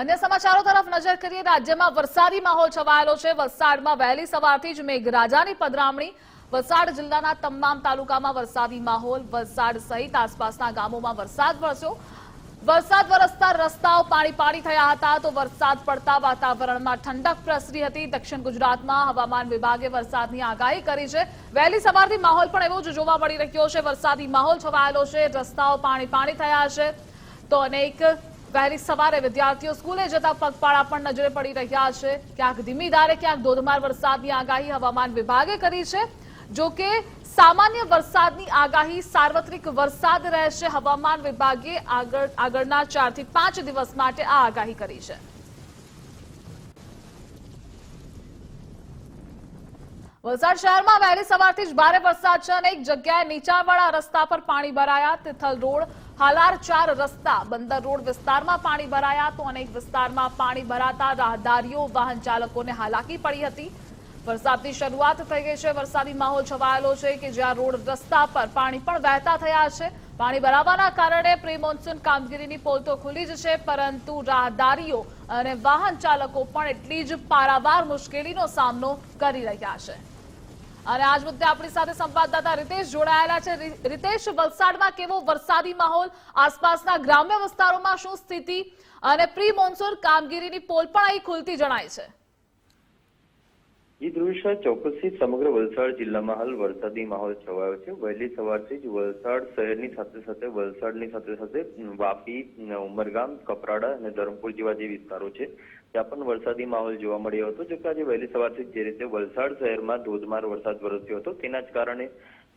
અન્ય સમાચારો તરફ નજર કરીએ, રાજ્યમાં વરસાદી માહોલ છવાયેલો છે. વલસાડમાં વહેલી સવારથી જ મેઘરાજાની પધરામણી. વલસાડ જિલ્લાના તમામ તાલુકામાં વરસાદી માહોલ. વલસાડ સહિત આસપાસના ગામોમાં વરસાદ વરસ્યો. વરસાદ વરસતા રસ્તાઓ પાણી પાણી થયા હતા તો વરસાદ પડતા વાતાવરણમાં ઠંડક પ્રસરી હતી. દક્ષિણ ગુજરાતમાં હવામાન વિભાગે વરસાદની આગાહી કરી છે. વહેલી સવારથી માહોલ પણ એવો જ જોવા મળી રહ્યો છે. વરસાદી માહોલ છવાયેલો છે. રસ્તાઓ પાણી પાણી થયા છે. તો અનેક વહેલી સવારે વિદ્યાર્થીઓ સ્કૂલે જતા પગપાળા પણ નજરે પડી રહ્યા છે. ક્યાંક ધીમી ધારે, ક્યાંક ધોધમાર વરસાદની આગાહી હવામાન વિભાગે કરી છે. જો કે, સામાન્ય વરસાદની આગાહી સાર્વત્રિક વરસાદ રહેશે. હવામાન વિભાગે આગળ, આગળના ચારથી પાંચ દિવસ માટે આ આગાહી કરી છે. વલસાડ શહેરમાં વહેલી સવારથી જ ભારે વરસાદ છે અને એક જગ્યાએ નીચાણવાળા રસ્તા પર પાણી ભરાયા. તિથલ રોડ હાલાર ચાર રસ્તા બંદર રોડ વિસ્તારમાં પાણી ભરાયા તો અનેક વિસ્તારમાં પાણી ભરાતા રાહદારીઓ વાહન ચાલકોને હાલાકી પડી હતી. વરસાદની શરૂઆત થઈ ગઈ છે. વરસાદી માહોલ છવાયેલો છે કે જ્યાં રોડ રસ્તા પર પાણી પણ વહેતા થયા છે. પાણી ભરાવાના કારણે પ્રી મોન્સૂન કામગીરીની પોલ તો ખુલી જ છે, પરંતુ રાહદારીઓ અને વાહન ચાલકો પણ એટલી જ પારાવાર મુશ્કેલીનો સામનો કરી રહ્યા છે. અને આજ મુદ્દે આપણી સાથે સંવાદદાતા રીતેશ જોડાયેલા છે. રીતેશ, વલસાડમાં કેવો વરસાદી માહોલ? આસપાસના ગ્રામ્ય વિસ્તારોમાં શું સ્થિતિ? અને પ્રી મોન્સૂન કામગીરીની પોલ પણ અહીં ખુલતી જણાય છે. જી ધ્રુવિશા ચોક્કસથી સમગ્ર વલસાડ જિલ્લામાં હાલ વરસાદી માહોલ છવાયો છે. વહેલી સવારથી જ વલસાડ શહેરની સાથે સાથે વલસાડની સાથે સાથે વાપી ઉમરગામ, કપરાડા અને ધરમપુર જેવા જે વિસ્તારો છે, ત્યાં પણ વરસાદી માહોલ જોવા મળ્યો હતો. જો કે આજે વહેલી સવારથી જે રીતે વલસાડ શહેરમાં ધોધમાર વરસાદ વરસ્યો હતો. તેના જ કારણે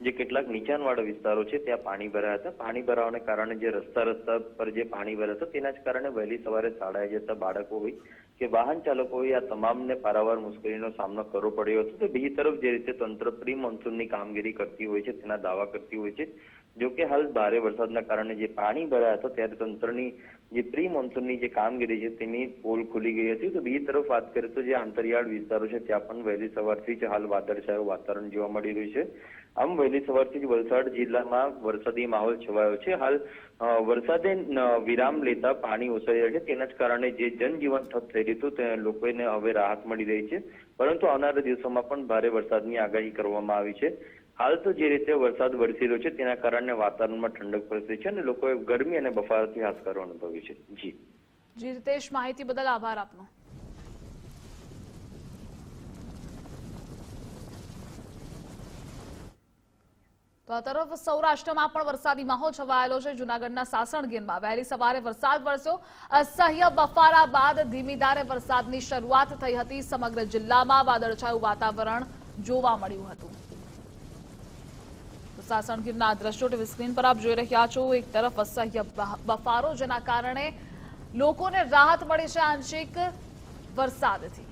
જે કેટલાક નીચાણવાળા વિસ્તારો છે, ત્યાં પાણી ભરાયા હતા. પાણી ભરાવાને કારણે જે રસ્તા રસ્તા પર જે પાણી ભરાયા હતા, તેના જ કારણે વહેલી સવારે શાળાએ જતા બાળકો હોય કે વાહન ચાલકો હોય આ તમામને પારાવાર મુશ્કેલીનો સામનો કરવો પડ્યો હતો. તો બીજી તરફ જે રીતે તંત્ર પ્રી મોન્સૂનની કામગીરી કરતી હોય છે, તેના દાવા કરતી હોય છે. જો કે હાલ ભારે વરસાદના કારણે જે પાણી ભરાયા હતા, ત્યારે તંત્રની જે પ્રી મોન્સૂનની જે કામગીરી છે, તેની પોલ ખુલી ગઈ હતી. તો બીજી તરફ વાત કરીએ તો જે આંતરિયાળ વિસ્તારો છે, ત્યાં પણ વહેલી સવારથી જ હાલ વાદળછાયું વાતાવરણ જોવા મળી રહ્યું છે. આમ વહેલી સવારથી જ વલસાડ જિલ્લામાં વરસાદી માહોલ છવાયો છે. હાલ વરસાદે વિરામ લેતા પાણી ઓસરી રહ્યા છે. તેના જ કારણે જે જનજીવન ઠપ થઈ રહ્યું હતું, તે લોકોને હવે રાહત મળી રહી છે. પરંતુ આવનારા દિવસોમાં પણ ભારે વરસાદની આગાહી કરવામાં આવી છે. હાલ તો જે રીતે વરસાદ વરસી રહ્યો છે, તેના કારણે વાતાવરણમાં ઠંડક પ્રસરી છે અને લોકોએ ગરમી અને બફારાથી હાશકારો અનુભવ્યો છે. જી. જી રીતેશ માહિતી બદલ આભાર આપનો. તરફ સૌરાષ્ટ્રમાં પણ વરસાદી માહોલ છવાયેલો છે. જુનાગઢના સાસણગીરમાં વહેલી સવારે વરસાદ વરસ્યો. અસહ્ય બફારા બાદ ધીમી ધારે વરસાદની શરૂઆત થઈ હતી. સમગ્ર જિલ્લામાં વાદળછાયું વાતાવરણ જોવા મળ્યું હતું. સાસણ આ દ્રશ્યો ટીવી સ્ક્રીન પર આપ જોઈ રહ્યા છો. એક તરફ અસહ્ય બફારો જેના કારણે લોકોને રાહત મળી છે આંશિક વરસાદથી.